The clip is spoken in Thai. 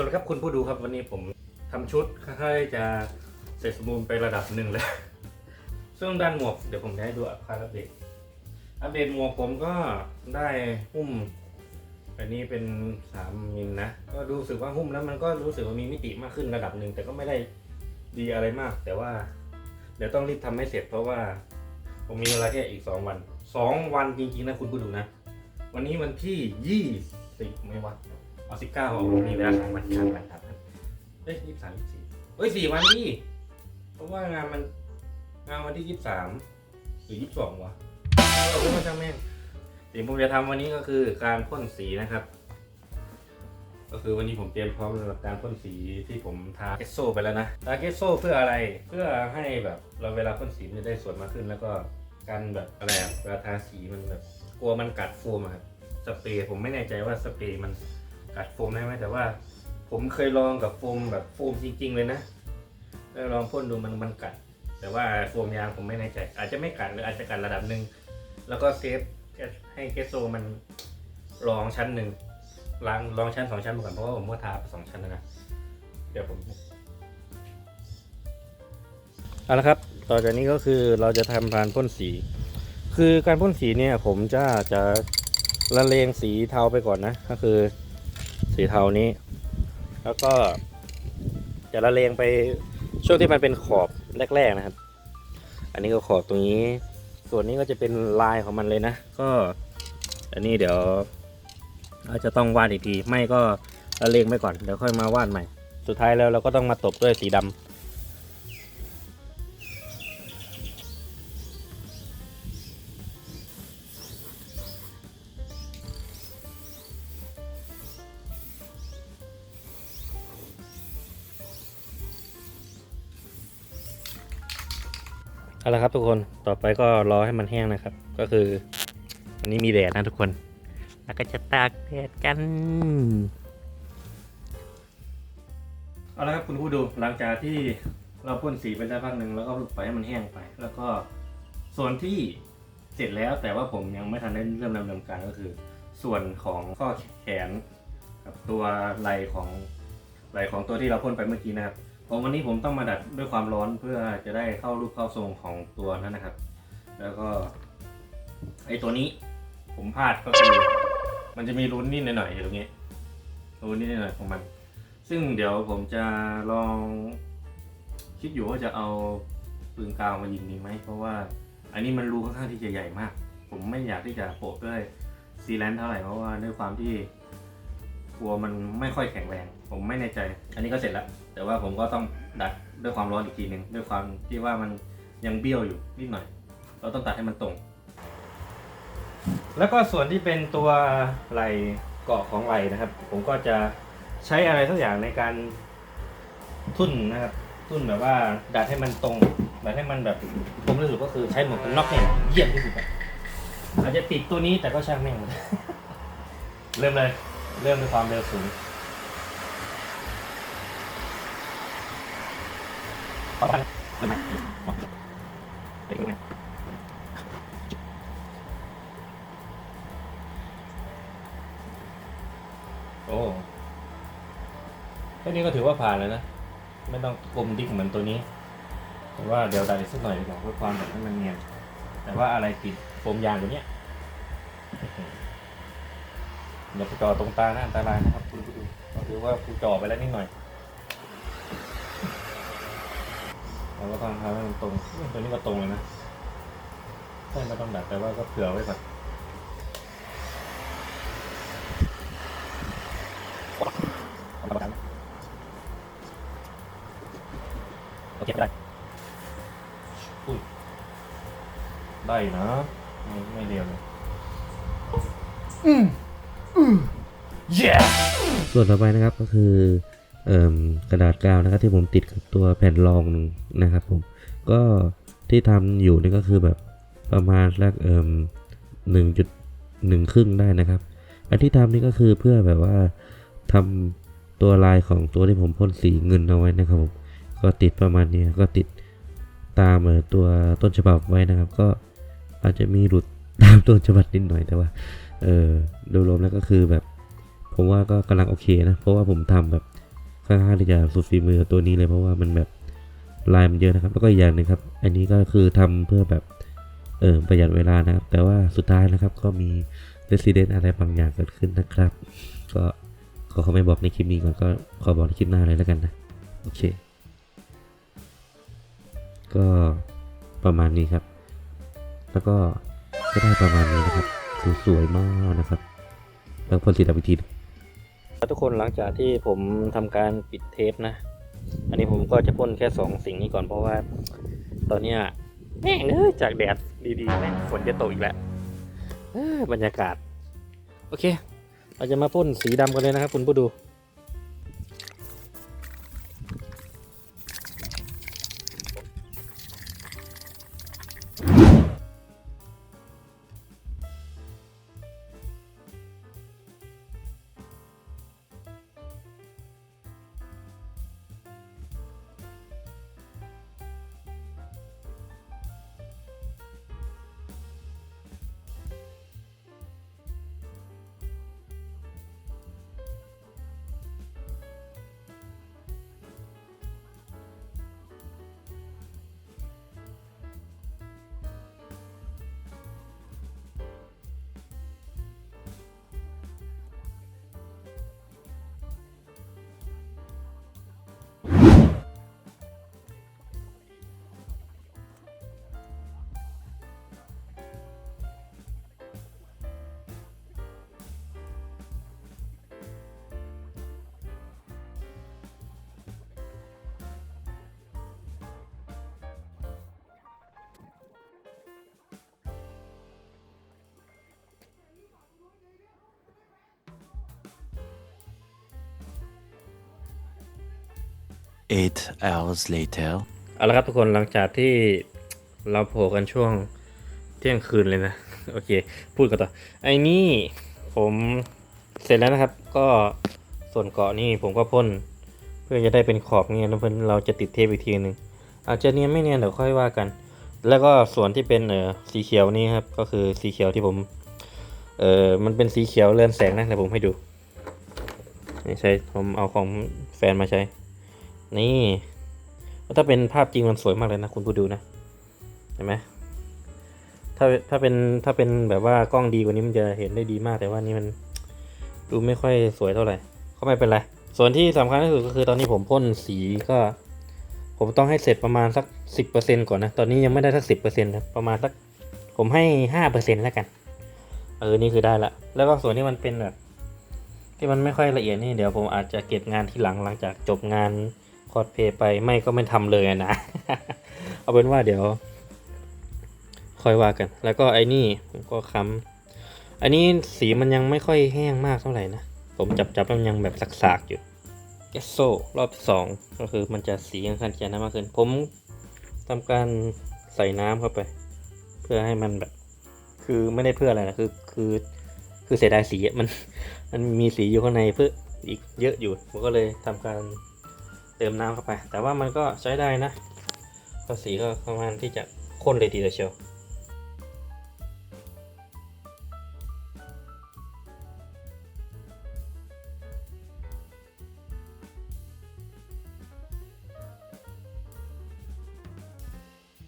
วัสดีครับคุณผู้ดูครับวันนี้ผมทำชุดค่อยๆจะเสร็จสมบูรณ์ไประดับหนึ่งแล้ว ซึ่งด้านหมวกเดี๋ยวผมจะให้ดูอัปอัปเดตอัปเดตหมวกผมก็ได้หุ้มอันนี้เป็น3มิลนะก็รู้สึกว่าหุ้มแล้วมันก็รู้สึกว่ามีมิติมากขึ้นระดับหนึ่งแต่ก็ไม่ได้ดีอะไรมาก แต่ว่าเดี๋ยวต้องรีบทำให้เสร็จเพราะว่า ผมมีเวลาแค่อีก2วัน2วันจริงๆนะคุณผู้ดูนะ วันนี้วันที่20ไม่วะ เอา19เอามีเวลาสามวันสามวันครับเอ้ยยี่สิบสามยี่สิบสี่เอ้ยสี่วันนี่เพราะว่างานมันงานวันที่ยี่สิบสามหรือยี่สิบสองวะเอาเรื่องมาช่างแม่งสิ่งผมจะทำวันนี้ก็คือการพ่นสีนะครับ ก็คือวันนี้ผมเตรียมพร้อมสำหรับการพ่นสีที่ผมทาเกสโซไปแล้วนะทาเกสโซเพื่ออะไรเพื่อให้แบบเราเวลาพ่นสีมันจะได้สวยมากขึ้น แล้วก็การแบบอะไรอะเวลาทาสีมันแบบกลัวมันกัดโฟมอะครับสเปรย์ผมไม่แน่ใจว่าสเปรย์มัน กัดโฟมได้ไหมแต่ว่า ผมเคยลองกับโฟมแบบโฟมจริง ๆ เลยนะแล้วลองพ่นดูมันมันกัด แต่ว่าโฟมยางผมไม่แน่ใจ อาจจะไม่กัดหรืออาจจะกัดระดับหนึ่งแล้วก็เซฟให้เกสโซมันรองชั้นหนึ่งล้างลองชั้นสองชั้นมาก่อนเพราะว่าผมก็ทาสองชั้นแล้วนะเดี๋ยวผมเอาละครับ ต่อจากนี้ก็คือเราจะทำการพ่นสี คือการพ่นสีเนี่ย ผมจะจะละเลงสีเทาไปก่อนนะ ก็คือ สีเทานี้ แล้วก็จะละเลงไปช่วงที่มันเป็นขอบแรกๆนะครับ อันนี้ก็ขอบตรงนี้ ส่วนนี้ก็จะเป็นลายของมันเลยนะ ก็ อันนี้เดี๋ยวอาจจะต้องวาดอีกที ไม่ก็ละเลงไปก่อน เดี๋ยวค่อยมาวาดใหม่ สุดท้ายแล้วเราก็ต้องมาตบด้วยสีดำเอา ละครับทุกคนต่อไปก็รอให้มันแห้งนะครับ ก็คืออันนี้มีแดดนะทุกคน แล้วก็จะตากแดดกัน เอาละครับคุณผู้ดูหลังจากที่เราพ่นสีไปได้พักหนึ่งแล้วก็ปล่อยให้มันแห้งไป แล้วก็ส่วนที่เสร็จแล้วแต่ว่าผมยังไม่ทันได้เริ่มดำเนินการก็คือ ส่วนของข้อแขนกับตัวไหลของไหลของตัวที่เราพ่นไปเมื่อกี้นะครับ ผมวันนี้ผมต้องมาดัดด้วยความร้อนเพื่อจะได้เข้ารูปเข้าทรงของตัวนั้นนะครับ แล้วก็ไอตัวนี้ ผมพลาดก็คือมันจะมีรุ้นนิดหน่อยๆอยู่ตรงนี้รุ้นนิดหน่อยๆของมัน ซึ่งเดี๋ยวผมจะลองคิดอยู่ว่าจะเอาปืนกาวมายิงดีไหมเพราะว่าอันนี้มันรูค่อนข้างที่จะใหญ่มาก ผมไม่อยากที่จะโปะด้วยซีแลนเท่าไหร่เพราะว่าด้วยความที่ กลัวมันไม่ค่อยแข็งแรง ผมไม่แน่ใจ อันนี้ก็เสร็จแล้ว แต่ว่าผมก็ต้องดัดด้วยความร้อนอีกทีหนึ่งด้วยความที่ว่ามันยังเบี้ยวอยู่นิดหน่อย เราต้องตัดให้มันตรง แล้วก็ส่วนที่เป็นตัวไหลเกาะของไหลนะครับ ผมก็จะใช้อะไรสักอย่างในการทุ่นนะครับ ทุ่นแบบว่าดัดให้มันตรงดัดให้มันแบบผมรู้สึกก็คือใช้หมวกกันน็อกเนี่ยเยี่ยมที่สุดอะอาจจะติดตัวนี้แต่ก็ช่างแม่งเริ่มเลย เริ่มด้วยความเร็วสูงขอไปเริ่มไหมเด็กไหมโอ้แค่นี้ก็ถือว่าผ่านแล้วนะ ไม่ต้องกลมดิ๊กเหมือนตัวนี้แต่ว่าเดี๋ยวดัดอีกสักหน่อยดีกว่าเพื่อความแบบให้มันเนียนแต่ว่าอะไรติดโฟมยางตัวเนี้ย อย่าไปจ่อตรงตานะอันตรายนะครับคุณผู้ดูก็คือว่าคุณจ่อไปแล้วนิดหน่อยเราก็ต้องทำให้มันตรงตัวนี้ก็ตรงเลยนะใช่ไม่ต้องดัดแต่ว่าก็เผื่อไว้ก่อนโอเคได้อุ้ยได้นะ ไม่ไม่เร็วเลย ส่วนต่อไปนะครับก็คืออกระดาษกาวนะครับที่ผมติดกับตัวแผ่นรองนะครับผมก็ที่ทำอยู่นี่ก็คือแบบประมาณสักเอ่มหนึ่งจุดหนึ่งครึ่งได้นะครับ อันที่ทำนี่ก็คือเพื่อแบบว่าทำตัวลายของตัวที่ผมพ่นสีเงินเอาไว้นะครับผมก็ติดประมาณนี้ก็ติดตามเอ่อตัวต้นฉบับไว้นะครับ ก็อาจจะมีหลุดตามต้นฉบับนิดหน่อยแต่ว่าเออโดยรวมแล้วก็คือแบบ ผมว่าก็กำลังโอเคนะ เพราะว่าผมทำแบบค่อนข้างที่จะสุดฝีมือตัวนี้เลยเพราะว่ามันแบบลายมันเยอะนะครับ แล้วก็อีกอย่างหนึงครับ อันนี้ก็คือทำเพื่อแบบเออประหยัดเวลานะครับ แต่ว่าสุดท้ายนะครับก็มี Resident อะไรบางอย่างเกิดขึ้นนะครับ ก็ขอเขาไม่บอกในคลิปนี้ก่อนก็ขอบอกในคลิปหน้าเลยแล้วกันนะโอเค ก็ประมาณนี้ครับ แล้วก็ก็ได้ประมาณนี้นะครับสวยๆมากนะครับแล้วพ่นสีดำอีกที ทุกคนหลังจากที่ผมทำการปิดเทปนะ อันนี้ผมก็จะพ่นแค่สองสิ่งนี้ก่อนเพราะว่า ตอนเนี้ยแม่งเอ้ยจากแดดดีๆแม่งฝนจะตกอีกแล้วบรรยากาศ โอเค เราจะมาพ่นสีดำกันเลยนะครับคุณผู้ดู Eight hours later. เอาละครับทุกคนหลังจากที่เราโผล่กันช่วงเที่ยงคืนเลยนะ โอเค พูดกันต่อ ไอ้นี่ผมเสร็จแล้วนะครับ ก็ส่วนเกาะนี่ผมก็พ่นเพื่อจะได้เป็นขอบเงี้ยแล้วเพื่อนเราจะติดเทปอีกทีหนึ่งอาจจะเนียนไม่เนียนเดี๋ยวค่อยว่ากัน แล้วก็ส่วนที่เป็นเออสีเขียวนี่ครับ ก็คือสีเขียวที่ผมเออมันเป็นสีเขียวเรือนแสงนะเดี๋ยวผมให้ดูนี่ใช่ผมเอาของแฟนมาใช้ นี่ถ้าเป็นภาพจริงมันสวยมากเลยนะคุณผู้ดูนะ เห็นไหมถ้าถ้าเป็นถ้าเป็นแบบว่ากล้องดีกว่านี้มันจะเห็นได้ดีมากแต่ว่านี่มันดูไม่ค่อยสวยเท่าไหร่ก็ไม่เป็นไร ส่วนที่สำคัญที่สุดก็คือตอนนี้ผมพ่นสีก็ ผมต้องให้เสร็จประมาณสักสิบเปอร์เซ็นก่อนนะ ตอนนี้ยังไม่ได้สักสิบเปอร์เซ็นต์นะประมาณสัก ผมให้ห้าเปอร์เซ็นแล้วกัน เออ นี่คือได้ละ แล้วก็ส่วนที่มันเป็นแบบที่มันไม่ค่อยละเอียดนี่เดี๋ยวผมอาจจะเก็บงานที่หลังหลังจากจบงาน คอสเพย์ไปไม่ก็ไม่ทำเลยนะ เอาเป็นว่าเดี๋ยว ค่อยว่ากัน แล้วก็ไอ้นี่ผมก็ค้ำอันนี้สีมันยังไม่ค่อยแห้งมากเท่าไหร่นะ ผมจับจับแล้วมันยังแบบสากๆอยู่เอสโซรอบสองก็คือมันจะสีค่อนข้างจะน้ำมากขึ้น ผมทำการใส่น้ำเข้าไป เพื่อให้มันแบบ คือไม่ได้เพื่ออะไรนะคือคือคือเสียดายสีมัน มันมีสีอยู่ข้างในเพื่ออีกเยอะอยู่ผมก็เลยทำการ เติมน้ำเข้าไป แต่ว่ามันก็ใช้ได้นะก็สีก็ประมาณที่จะข้นเลยทีเดียวเชียว